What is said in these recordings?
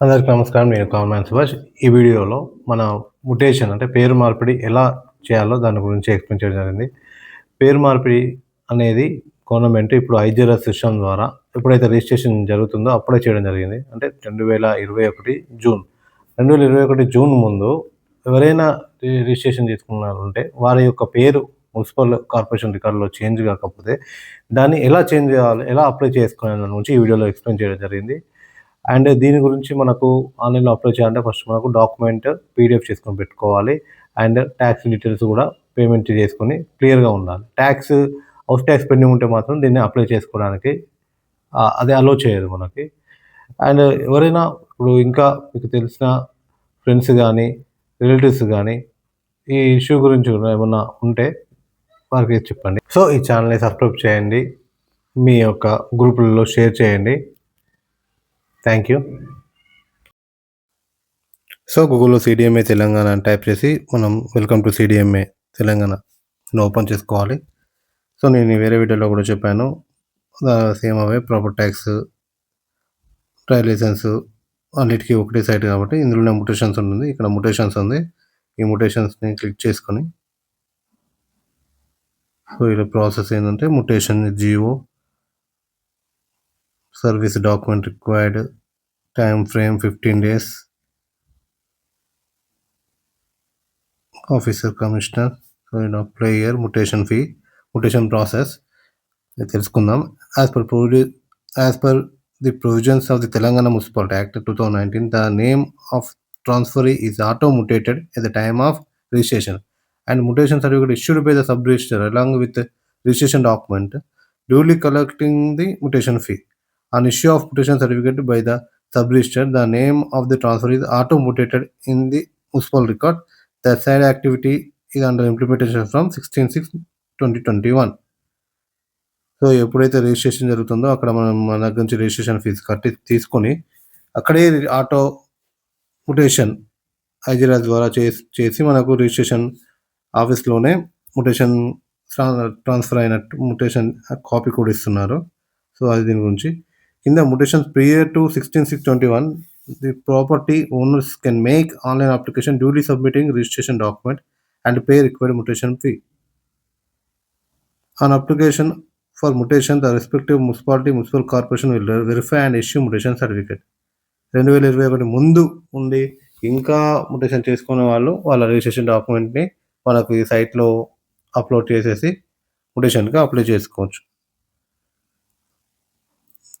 అందరికీ నమస్కారం. నేను కామన్ సుభాష్. ఈ వీడియోలో మన ముటేషన్ అంటే పేరు మార్పిడి ఎలా చేయాలో దాని గురించి ఎక్స్ప్లెయిన్ చేయడం జరిగింది. పేరు మార్పిడి అనేది గవర్నమెంట్ ఇప్పుడు ఐజీఆర్ఎస్ సిస్టమ్ ద్వారా ఎప్పుడైతే రిజిస్ట్రేషన్ జరుగుతుందో అప్పుడే చేయడం జరిగింది. అంటే రెండు వేల ఇరవై ఒకటి జూన్. రెండు వేల ఇరవై ఒకటి జూన్ ముందు ఎవరైనా రిజిస్ట్రేషన్ చేసుకున్నారంటే వారి యొక్క పేరు మున్సిపల్ కార్పొరేషన్ రికార్డులో చేంజ్ కాకపోతే దాన్ని ఎలా చేంజ్ చేయాలి ఎలా అప్లై చేసుకునే దాని ఈ వీడియోలో ఎక్స్ప్లెయిన్ చేయడం జరిగింది. అండ్ దీని గురించి మనకు ఆన్లైన్లో అప్లై చేయాలంటే ఫస్ట్ మనకు డాక్యుమెంట్ పీడిఎఫ్ చేసుకొని పెట్టుకోవాలి. అండ్ ట్యాక్స్ డీటెయిల్స్ కూడా పేమెంట్ చేసుకొని క్లియర్గా ఉండాలి. ట్యాక్స్ హౌస్ ట్యాక్స్ పెండింగ్ ఉంటే మాత్రం దీన్ని అప్లై చేసుకోవడానికి అది అలో చేయదు మనకి. అండ్ ఎవరైనా ఇప్పుడు ఇంకా మీకు తెలిసిన ఫ్రెండ్స్ కానీ రిలేటివ్స్ కానీ ఈ ఇష్యూ గురించి ఏమన్నా ఉంటే వారికి చెప్పండి. సో ఈ ఛానల్ని సబ్స్క్రైబ్ చేయండి. మీ యొక్క గ్రూపులలో షేర్ చేయండి. థ్యాంక్ యూ సో గూగుల్లో సిడిఎంఏ తెలంగాణ అని టైప్ చేసి మనం welcome to CDMA Telangana open చేసుకోవాలి. సో నేను వేరే వీడియోలో కూడా చెప్పాను. సేమ్ అవే ప్రాపర్ ట్యాక్స్ ట్రయల్ లైసెన్స్ అన్నిటికీ ఒకటే సైట్ కాబట్టి ఇందులోనే ముటేషన్స్ ఉంటుంది. ఇక్కడ ముటేషన్స్ ఉంది. ఈ ముటేషన్స్ని క్లిక్ చేసుకొని సో ఇలా ప్రాసెస్ ఏంటంటే mutation Jio service document required time frame fifteen days officer commissioner so నేను apply year mutation fee mutation process తెలుసుకుందాం as per ప్రొడ్యూ as per the provisions of the Telangana municipality act two thousand nineteen the name of transferee is auto mutated at the time of registration and mutation certificate issued by the sub registrar along with the registration document duly collecting the mutation fee on issue of mutation certificate by the sub name the name of the transfer is auto mutated in the municipal record. The ఇది activity is under implementation from 16 6 2021 so ఎప్పుడైతే registration జరుగుతుందో అక్కడ మనం మన దగ్గర నుంచి registration fee కట్టి తీసుకొని అక్కడే ఆటో ముటేషన్ ఐజీరాజ్ ద్వారా చేసి చేసి మనకు రిజిస్ట్రేషన్ ఆఫీస్లోనే ముటేషన్ ట్రాన్స్ఫర్ అయినట్టు ముటేషన్ కాపీ కూడా ఇస్తున్నారు. సో అది దీని గురించి in the mutation prior to sixteen six twenty one the property owners can make online application duly submitting registration document and pay required mutation fee on application for mutation the respective municipality municipal corporation will verify and issue mutation certificate రెండు వేల ఇరవై ఒకటి ముందు ఉండి ఇంకా mutation చేసుకునే వాళ్ళు వాళ్ళ రిజిస్ట్రేషన్ డాక్యుమెంట్ని మనకు ఈ సైట్లో అప్లోడ్ చేసేసి ముటేషన్కి అప్లై చేసుకోవచ్చు.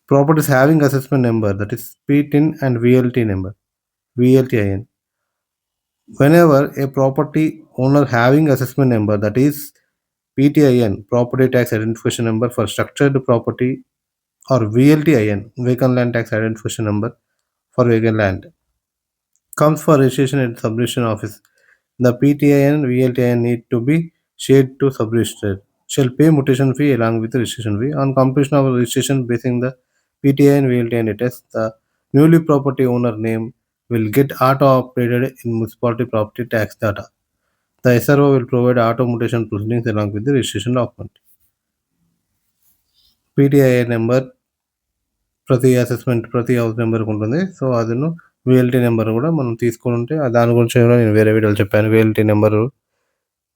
properties having assessment number that is PTIN and VLT number VLTIN whenever a property owner having assessment number that is PTIN property tax identification number for structured property or VLTIN vacant land tax identification number for vacant land comes for registration at subdivision office. The PTIN VLTIN need to be shared to subregistered. Shall pay mutation fee along with registration fee. On completion of registration basing the PTIN and VLTIN test, the newly property owner name will get auto updated in municipality property tax data. The SRO will provide auto mutation proceedings along with the registration document. PTIN number ప్రతి assessment ప్రతి house నెంబర్కి ఉంటుంది so అదను VLT number కూడా మనం తీసుకుని ఉంటే దాని గురించి కూడా నేను వేరే వీడియోలు చెప్పాను విఎల్టీ నెంబరు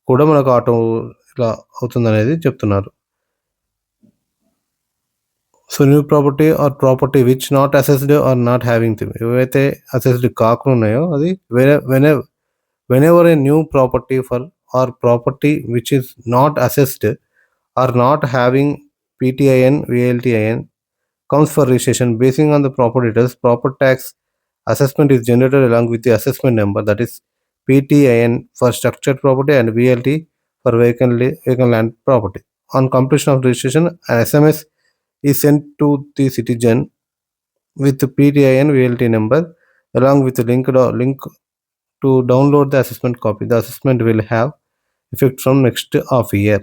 కూడా మనకు ఆటో ఇట్లా అవుతుంది అనేది చెప్తున్నారు So new property or property which not assessed or not having them ఏవైతే అసెస్డ్ కాకుండా ఉన్నాయో అది వేరే when whenever a new property for or property which is not assessed or not having PTIN, VLTIN comes for registration basing on the property details. Proper tax assessment is generated along with the assessment number that is PTIN for structured property and VLT for vacant, la- vacant land property. On completion of registration, an SMS is sent to the citizen with the PTIN VLT number along with the link, do- link to download the assessment copy. The assessment will have effect from next half year.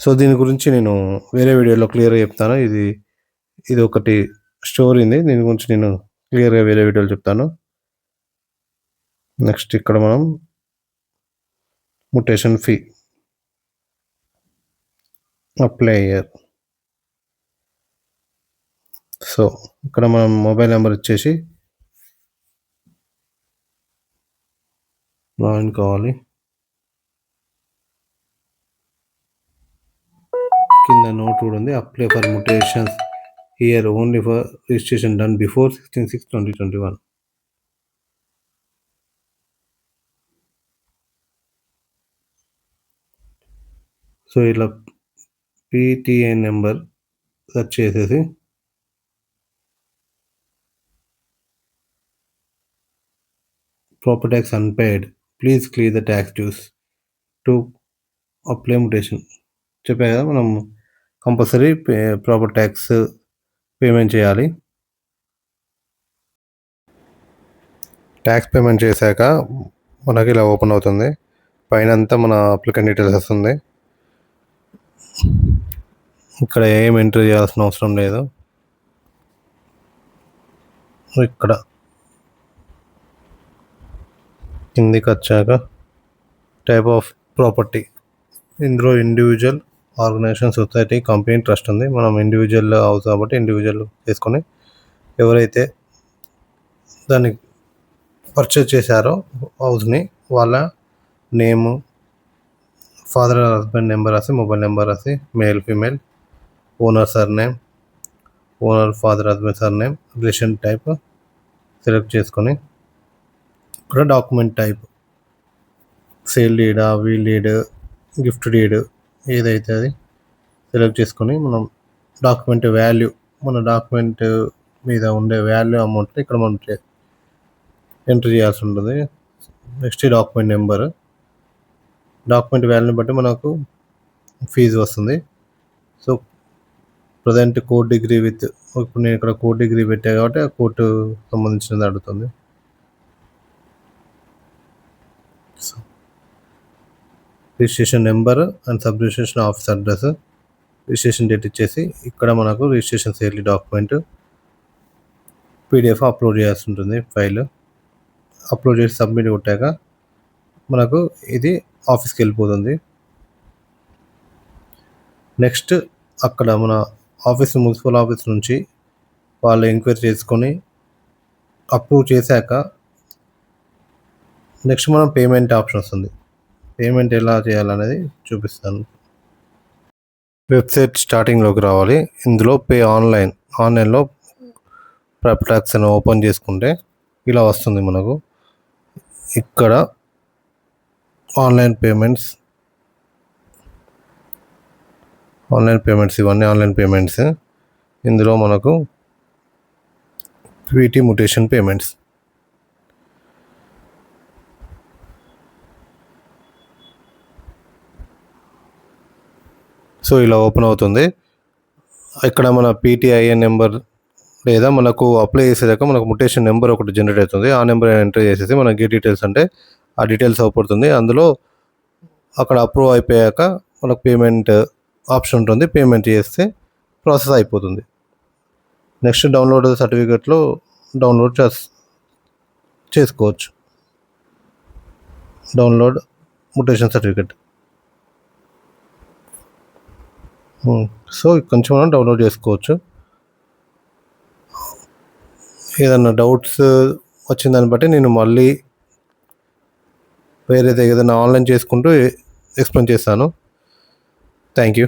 So దీని గురించి నేను వేరే వీడియోలో క్లియర్గా చెప్తాను ఇది ఇది ఒకటి స్టోరీ ఉంది దీని గురించి నేను క్లియర్గా వేరే వీడియోలో చెప్తాను నెక్స్ట్ ఇక్కడ మనం mutation fee apply year so ఇక్కడ మనం మొబైల్ నెంబర్ వచ్చేసి లాగిన్ కావాలి. కింద నోట్ కూడా ఉంది apply for mutations here only for registration done before sixteen six twenty twenty one so ఇలా పిటిఐ నెంబర్ సెర్చ్ చేసేసి property tax unpaid please clear the tax dues to apply mutation చెప్పా కదా మనం compulsory proper tax payment చేయాలి. Tax payment చేశాక మనకి ఇలా open అవుతుంది. పైన అంతా మన అప్లికెంట్ డీటెయిల్స్ వస్తుంది. ఇక్కడ ఏం ఎంటర్ చేయాల్సిన అవసరం లేదు. ఇక్కడ కిందికి వచ్చాక టైప్ ఆఫ్ ప్రాపర్టీ ఇందులో individual organization society company trust ఉంది. మనం ఇండివిజువల్ హౌస్ కాబట్టి ఇండివిజువల్ చేసుకొని ఎవరైతే దాన్ని పర్చేజ్ చేశారో హౌస్ని వాళ్ళ నేము ఫాదర్ హస్బెండ్ నెంబర్ రాసి మొబైల్ నెంబర్ రాసి male female owner surname owner father husband surname relation type select చేసుకొని ఇక్కడ document type sale deed will deed gift deed ఏదైతే అది సెలెక్ట్ చేసుకొని మనం డాక్యుమెంట్ వాల్యూ మన డాక్యుమెంట్ మీద ఉండే వాల్యూ అమౌంట్ ఇక్కడ మనం ఎంటర్ చేయాల్సి ఉంటుంది. నెక్స్ట్ డాక్యుమెంట్ నెంబర్ డాక్యుమెంట్ వాల్యూని బట్టి మనకు ఫీజు వస్తుంది. So present court decree with ఇప్పుడు నేను ఇక్కడ కోర్ట్ డిగ్రీ పెట్టా కాబట్టి ఆ కోర్టు సంబంధించినది అడుగుతుంది. Registration number and sub registration office address registration date ఇచ్చేసి ఇక్కడ మనకు రిజిస్ట్రేషన్ సేర్లీ డాక్యుమెంట్ పీడిఎఫ్ అప్లోడ్ చేయాల్సి ఉంటుంది ఫైల్ అప్లోడ్ చేసి సబ్మిట్ కొట్టాక మనకు ఇది ఆఫీస్కి వెళ్ళిపోతుంది. నెక్స్ట్ అక్కడ మన ఆఫీస్ మున్సిపల్ ఆఫీస్ నుంచి వాళ్ళు ఎంక్వైరీ చేసుకొని అప్రూవ్ చేశాక నెక్స్ట్ మనం పేమెంట్ ఆప్షన్ వస్తుంది. పేమెంట్ ఎలా చేయాలనేది చూపిస్తాను. వెబ్సైట్ స్టార్టింగ్లోకి రావాలి. ఇందులో పే ఆన్లైన్. ఆన్లైన్లో ట్యాక్స్ అని ఓపెన్ చేసుకుంటే ఇలా వస్తుంది మనకు. ఇక్కడ ఆన్లైన్ పేమెంట్స్ ఆన్లైన్ పేమెంట్స్ ఇవన్నీ ఆన్లైన్ పేమెంట్స్. ఇందులో మనకు పీటీ ముటేషన్ పేమెంట్స్ సో ఇలా ఓపెన్ అవుతుంది. ఇక్కడ మన పీటీఐఎన్ నెంబర్ లేదా మనకు అప్లై చేసేదాకా మనకు ముటేషన్ నెంబర్ ఒకటి జనరేట్ అవుతుంది. ఆ నెంబర్ ఎంటర్ చేసేసి మనకి డీటెయిల్స్ అంటే ఆ డీటెయిల్స్ అవపడుతుంది. అందులో అక్కడ అప్రూవ్ అయిపోయాక మనకు పేమెంట్ ఆప్షన్ ఉంటుంది పేమెంట్ చేస్తే ప్రాసెస్ అయిపోతుంది. నెక్స్ట్ డౌన్లోడ్ సర్టిఫికెట్లో డౌన్లోడ్ చేస్ చేసుకోవచ్చు. Download mutation certificate. సో కొంచెం మనం డౌన్లోడ్ చేసుకోవచ్చు. ఏదన్నా డౌట్స్ వచ్చిన దాన్ని బట్టి నేను మళ్ళీ వేరేది ఏదైనా ఆన్లైన్ చేసుకుంటూ ఎక్స్ప్లెయిన్ చేస్తాను. Thank you